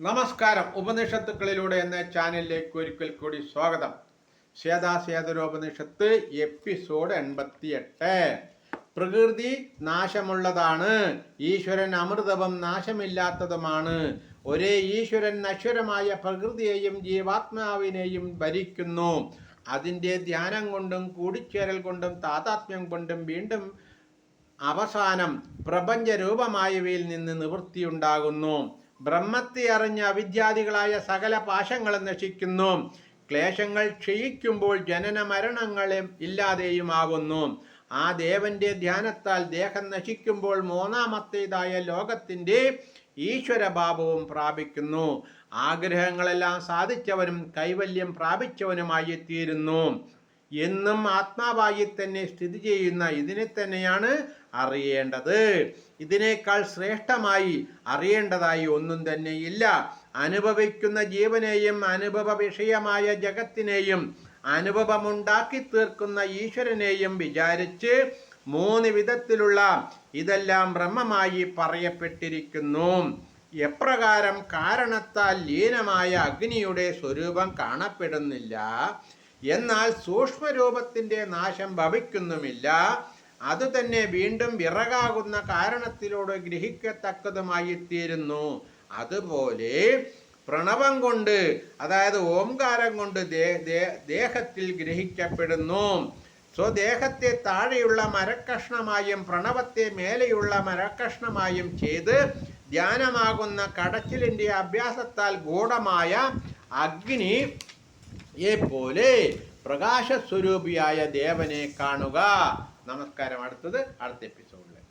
നമസ്കാരം. ഉപനിഷത്തുക്കളിലൂടെ എന്ന ചാനലിലേക്ക് ഒരിക്കൽ കൂടി സ്വാഗതം. ശ്വേതാശ്വേതരോപനിഷത്ത് എപ്പിസോഡ് എൺപത്തിയെട്ട്. പ്രകൃതി നാശമുള്ളതാണ്. ഈശ്വരൻ അമൃതവും നാശമില്ലാത്തതുമാണ്. ഒരേ ഈശ്വരൻ നശ്വരമായ പ്രകൃതിയെയും ജീവാത്മാവിനെയും ഭരിക്കുന്നു. അതിന്റെ ധ്യാനം കൊണ്ടും കൂടിച്ചേരൽ കൊണ്ടും താതാത്മ്യം കൊണ്ടും വീണ്ടും അവസാനം പ്രപഞ്ചരൂപമായവയിൽ നിന്ന് നിവൃത്തിയുണ്ടാകുന്നു. ബ്രഹ്മത്തെ അറിഞ്ഞ അവിദ്യാദികളായ സകല പാശങ്ങളെ നശിക്കുന്നു. ക്ലേശങ്ങൾ ക്ഷയിക്കുമ്പോൾ ജനന മരണങ്ങളും ഇല്ലാതെയുമാകുന്നു. ആ ദേവന്റെ ധ്യാനത്താൽ ദേഹം നശിക്കുമ്പോൾ മൂന്നാമത്തേതായ ലോകത്തിന്റെ ഈശ്വരഭാവവും പ്രാപിക്കുന്നു. ആഗ്രഹങ്ങളെല്ലാം സാധിച്ചവനും കൈവല്യം പ്രാപിച്ചവനുമായി തീരുന്നു. എന്നും ആത്മാവായി തന്നെ സ്ഥിതി ചെയ്യുന്ന ഇതിനെ തന്നെയാണ് അറിയേണ്ടത്. ഇതിനേക്കാൾ ശ്രേഷ്ഠമായി അറിയേണ്ടതായി ഒന്നും തന്നെ ഇല്ല. അനുഭവിക്കുന്ന ജീവനെയും അനുഭവ വിഷയമായ ജഗത്തിനെയും അനുഭവമുണ്ടാക്കി തീർക്കുന്ന ഈശ്വരനെയും വിചാരിച്ച് മൂന്ന് വിധത്തിലുള്ള ഇതെല്ലാം ബ്രഹ്മമായി പറയപ്പെട്ടിരിക്കുന്നു. എപ്രകാരം കാരണത്താൽ ലീനമായ അഗ്നിയുടെ സ്വരൂപം കാണപ്പെടുന്നില്ല. എന്നാൽ സൂക്ഷ്മരൂപത്തിന്റെ നാശം ഭവിക്കുന്നുമില്ല. അതുതന്നെ വീണ്ടും വിറകാകുന്ന കാരണത്തിലൂടെ ഗ്രഹിക്കത്തക്കതുമായി തീരുന്നു അതുപോലെ പ്രണവം കൊണ്ട് അതായത് ഓംകാരം കൊണ്ട് ദേഹത്തിൽ ഗ്രഹിക്കപ്പെടുന്നു. സ്വദേഹത്തെ താഴെയുള്ള മരക്കഷ്ണമായും പ്രണവത്തെ മേലെയുള്ള മരക്കഷ്ണമായും ചെയ്ത് ധ്യാനമാകുന്ന കടച്ചിലിന്റെ അഭ്യാസത്താൽ ഗൂഢമായ അഗ്നി പോലെ പ്രകാശസ്വരൂപിയായ ദേവനെ കാണുക. നമസ്കാരം. അടുത്തത് അടുത്ത എപ്പിസോഡ്